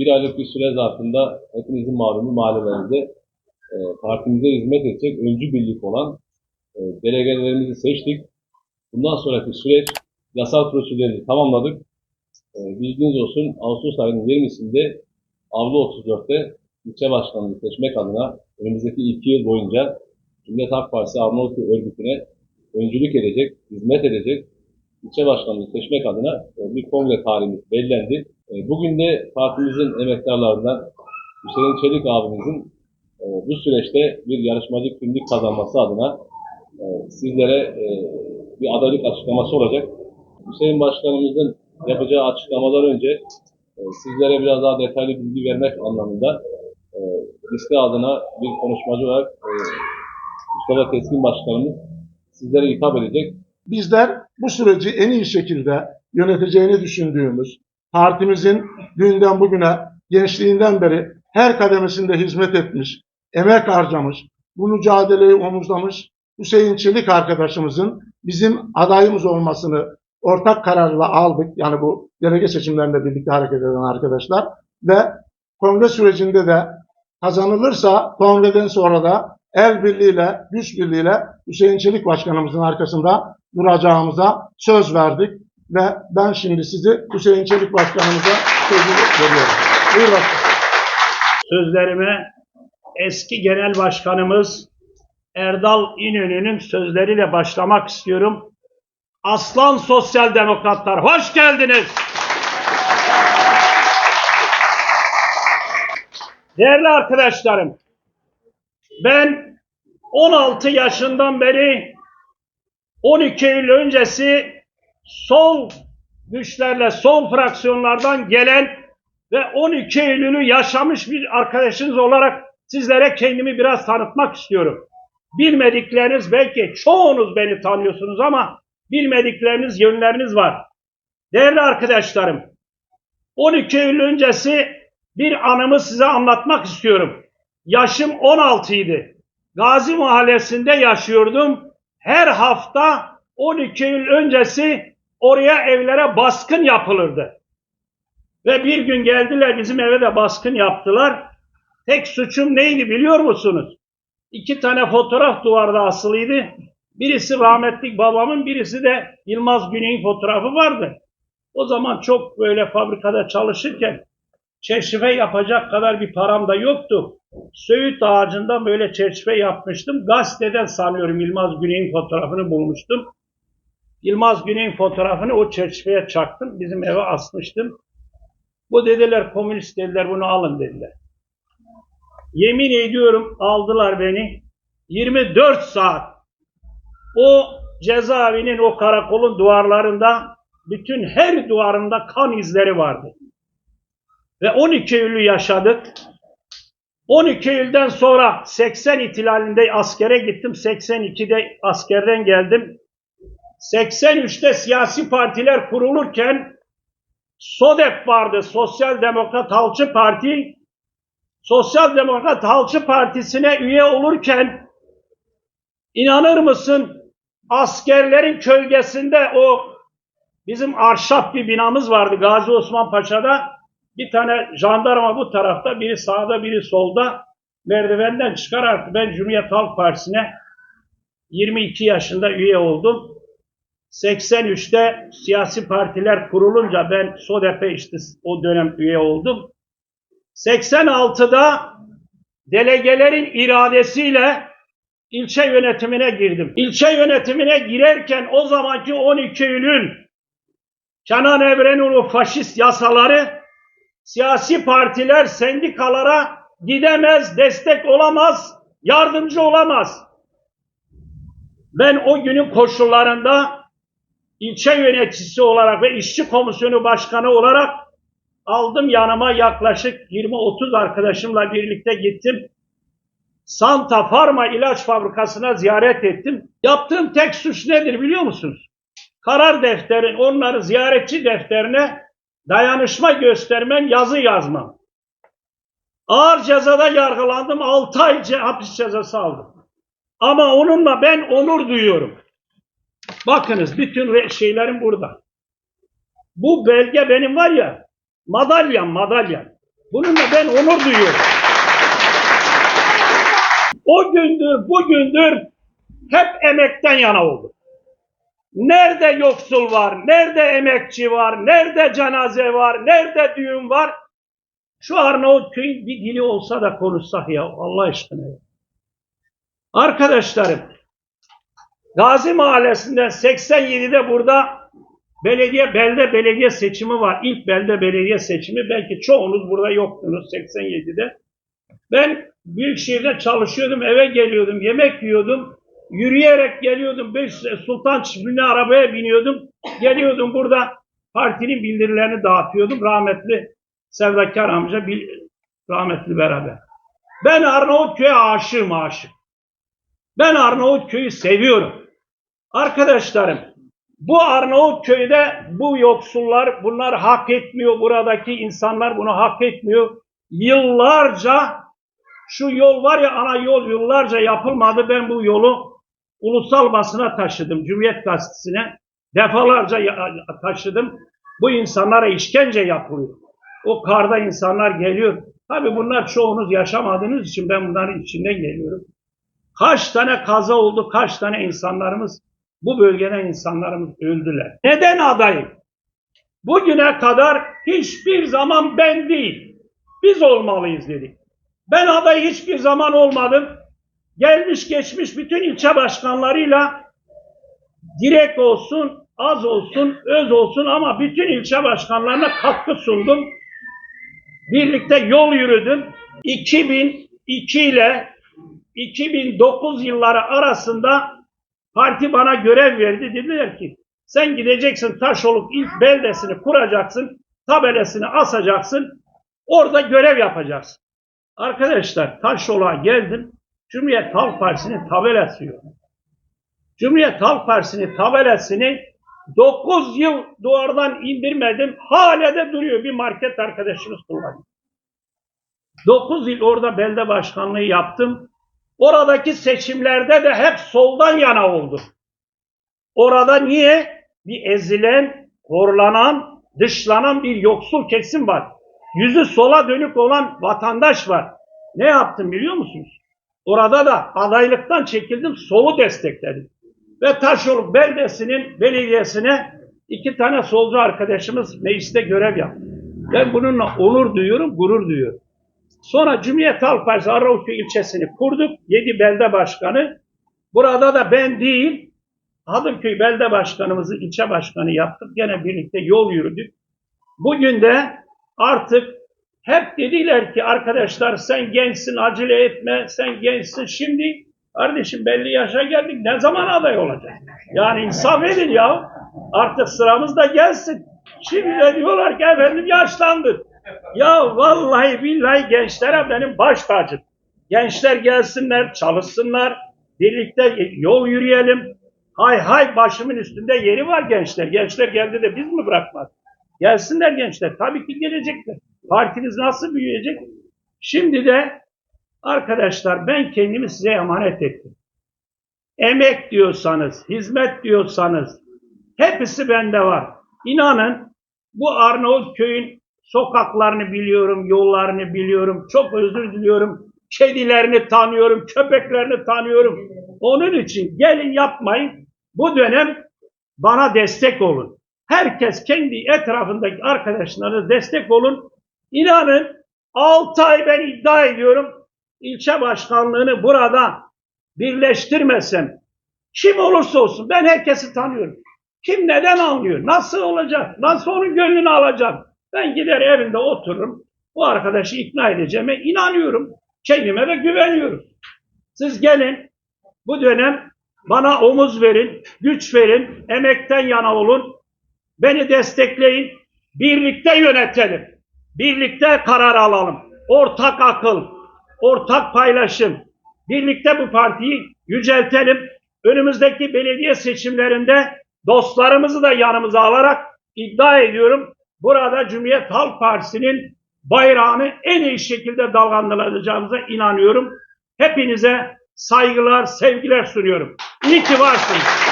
bir aylık bir süre zarfında hepinizin malumu mahallelerinizde e, partimize hizmet edecek öncü birlik olan e, delegelerimizi seçtik. Bundan sonraki süreç yasal prosedürleri tamamladık. E, bilginiz olsun Ağustos ayının 20'sinde Avlu 34'te ilçe başkanlığı seçmek adına önümüzdeki iki yıl boyunca Cumhuriyet Halk Partisi Arnavutköy örgütüne öncülük edecek, hizmet edecek ilçe başkanlığı seçmek adına bir kongre tarihimiz belirlendi. E, Bugün de partimizin emektarlarından Hüseyin Çelik abimizin e, bu süreçte bir yarışmacı kimlik kazanması adına e, sizlere e, bir adaylık açıklaması olacak. Hüseyin Başkanımızın yapacağı açıklamadan önce sizlere biraz daha detaylı bilgi vermek anlamında liste adına bir konuşmacı olarak Mustafa Keskin Başkanımız sizlere hitap edecek. bizler bu süreci en iyi şekilde yöneteceğini düşündüğümüz, partimizin dünden bugüne, gençliğinden beri her kademesinde hizmet etmiş, emek harcamış, bu mücadeleyi omuzlamış Hüseyin Çelik arkadaşımızın bizim adayımız olmasını ortak kararla aldık. Yani bu delege seçimlerinde birlikte hareket eden arkadaşlar ve kongre sürecinde de kazanılırsa kongreden sonra da el birliğiyle, güç birliğiyle Hüseyin Çelik Başkanımızın arkasında duracağımıza söz verdik ve ben şimdi sizi Hüseyin Çelik Başkanımıza sözünü veriyorum. Buyur başkanım. sözlerime eski genel başkanımız Erdal İnönü'nün sözleriyle başlamak istiyorum. Aslan Sosyal Demokratlar hoş geldiniz. Değerli arkadaşlarım, ben 16 yaşından beri 12 Eylül öncesi sol güçlerle, sol fraksiyonlardan gelen ve 12 Eylül'ü yaşamış bir arkadaşınız olarak sizlere kendimi biraz tanıtmak istiyorum. Bilmedikleriniz belki çoğunuz beni tanıyorsunuz ama bilmedikleriniz yönleriniz var. Değerli arkadaşlarım, 12 Eylül öncesi bir anımı size anlatmak istiyorum. Yaşım 16 idi. Gazi Mahallesi'nde yaşıyordum. Her hafta 12 Eylül öncesi oraya evlere baskın yapılırdı. Ve bir gün geldiler bizim eve de baskın yaptılar. Tek suçum neydi biliyor musunuz? İki tane fotoğraf duvarda asılıydı. Birisi rahmetlik babamın, birisi de Yılmaz Güney'in fotoğrafı vardı. O zaman çok böyle fabrikada çalışırken çeşme yapacak kadar bir param da yoktu. Söğüt ağacından böyle çeşme yapmıştım. Gazeteden sanıyorum Yılmaz Güney'in fotoğrafını bulmuştum. Yılmaz Güney'in fotoğrafını o çeşmeye çaktım. Bizim eve asmıştım. Bu dediler komünist dediler bunu alın dediler. Yemin ediyorum aldılar beni. 24 saat o cezaevinin o karakolun duvarlarında bütün her duvarında kan izleri vardı. Ve 12 Eylül'ü yaşadık. 12 Eylül'den sonra 80 ihtilalinde askere gittim. 82'de askerden geldim. 83'te siyasi partiler kurulurken SODEP vardı. Sosyal Demokrat Halkçı Parti. Sosyal Demokrat Halkçı Partisi'ne üye olurken inanır mısın askerlerin kölgesinde o bizim arşap bir binamız vardı Gazi Osman Paşa'da. Bir tane jandarma bu tarafta, biri sağda, biri solda merdivenden çıkar artık ben Cumhuriyet Halk Partisi'ne 22 yaşında üye oldum. 83'te siyasi partiler kurulunca ben SODEP'e işte o dönem üye oldum. 86'da delegelerin iradesiyle ilçe yönetimine girdim. İlçe yönetimine girerken o zamanki 12 Eylül Kenan Evren'in o faşist yasaları siyasi partiler sendikalara gidemez, destek olamaz, yardımcı olamaz. Ben o günün koşullarında ilçe yöneticisi olarak ve işçi komisyonu başkanı olarak aldım yanıma yaklaşık 20-30 arkadaşımla birlikte gittim. Santa Pharma ilaç fabrikasına ziyaret ettim. Yaptığım tek suç nedir biliyor musunuz? Karar defterin, onları ziyaretçi defterine dayanışma göstermem, yazı yazmam. Ağır cezada yargılandım, 6 ay hapis cezası aldım. Ama onunla ben onur duyuyorum. Bakınız bütün şeylerim burada. Bu belge benim var ya, madalyam, madalyam. Bununla ben onur duyuyorum. O gündür, bugündür hep emekten yana olduk. Nerede yoksul var, nerede emekçi var, nerede cenaze var, nerede düğün var? Şu Arnavutköy'ün bir dili olsa da konuşsak ya Allah aşkına. ya. Arkadaşlarım, Gazi Mahallesi'nden 87'de burada belediye, belde belediye seçimi var. İlk belde belediye seçimi. Belki çoğunuz burada yoktunuz 87'de. Ben Büyükşehir'de çalışıyordum, eve geliyordum, yemek yiyordum. Yürüyerek geliyordum. Beş, Sultan Çiftliği'ne arabaya biniyordum. Geliyordum burada partinin bildirilerini dağıtıyordum. Rahmetli Sevdakar amca rahmetli beraber. Ben Arnavutköy'e aşığım aşık. Ben Arnavutköy'ü seviyorum. Arkadaşlarım bu Arnavutköy'de bu yoksullar bunlar hak etmiyor. Buradaki insanlar bunu hak etmiyor. Yıllarca şu yol var ya ana yol yıllarca yapılmadı. Ben bu yolu ulusal basına taşıdım. Cumhuriyet Gazetesi'ne defalarca taşıdım. Bu insanlara işkence yapılıyor. O karda insanlar geliyor. Tabii bunlar çoğunuz yaşamadığınız için ben bunların içinden geliyorum. Kaç tane kaza oldu, kaç tane insanlarımız, bu bölgeden insanlarımız öldüler. Neden adayım? Bugüne kadar hiçbir zaman ben değil, biz olmalıyız dedik. Ben aday hiçbir zaman olmadım. Gelmiş geçmiş bütün ilçe başkanlarıyla direkt olsun, az olsun, öz olsun ama bütün ilçe başkanlarına katkı sundum. Birlikte yol yürüdüm. 2002 ile 2009 yılları arasında parti bana görev verdi. Dediler ki sen gideceksin Taşoluk ilk beldesini kuracaksın, tabelasını asacaksın, orada görev yapacaksın. Arkadaşlar Taşoluk'a geldim. Cumhuriyet Halk Partisi'nin tabelası yok. Cumhuriyet Halk Partisi'nin tabelasını 9 yıl duvardan indirmedim. Hala de duruyor. Bir market arkadaşımız kullanıyor. 9 yıl orada belde başkanlığı yaptım. Oradaki seçimlerde de hep soldan yana oldu. Orada niye? Bir ezilen, horlanan, dışlanan bir yoksul kesim var. Yüzü sola dönük olan vatandaş var. Ne yaptım biliyor musunuz? Orada da adaylıktan çekildim, solu destekledim. Ve Taşoluk beldesinin belediyesine iki tane solcu arkadaşımız mecliste görev yaptı. Ben bununla onur duyuyorum, gurur duyuyorum. Sonra Cumhuriyet Halk Partisi Arnavutköy ilçesini kurduk. Yedi belde başkanı. Burada da ben değil, Hadımköy belde başkanımızı ilçe başkanı yaptık. Gene birlikte yol yürüdük. Bugün de artık hep dediler ki arkadaşlar sen gençsin acele etme, sen gençsin. Şimdi kardeşim belli yaşa geldik ne zaman aday olacak? Yani insaf edin ya. Artık sıramız da gelsin. Şimdi de diyorlar ki efendim yaşlandık. Ya vallahi billahi gençlere benim baş tacım. Gençler gelsinler, çalışsınlar, birlikte yol yürüyelim. Hay hay başımın üstünde yeri var gençler. Gençler geldi de biz mi bırakmadık? Gelsinler gençler. Tabii ki gelecekler. Partiniz nasıl büyüyecek? Şimdi de arkadaşlar ben kendimi size emanet ettim. Emek diyorsanız, hizmet diyorsanız hepsi bende var. İnanın bu Arnavutköy'ün sokaklarını biliyorum, yollarını biliyorum. Çok özür diliyorum. Kedilerini tanıyorum, köpeklerini tanıyorum. Onun için gelin yapmayın. Bu dönem bana destek olun. Herkes kendi etrafındaki arkadaşlarına destek olun. İnanın 6 ay ben iddia ediyorum ilçe başkanlığını burada birleştirmesem kim olursa olsun ben herkesi tanıyorum. Kim neden anlıyor? Nasıl olacak? Nasıl onun gönlünü alacak? Ben gider evinde otururum. Bu arkadaşı ikna edeceğime inanıyorum. Kendime de güveniyorum. Siz gelin bu dönem bana omuz verin, güç verin, emekten yana olun. Beni destekleyin. Birlikte yönetelim. Birlikte karar alalım. Ortak akıl, ortak paylaşım. Birlikte bu partiyi yüceltelim. Önümüzdeki belediye seçimlerinde dostlarımızı da yanımıza alarak iddia ediyorum. Burada Cumhuriyet Halk Partisi'nin bayrağını en iyi şekilde dalgalandıracağımıza inanıyorum. Hepinize saygılar, sevgiler sunuyorum. İyi ki varsınız.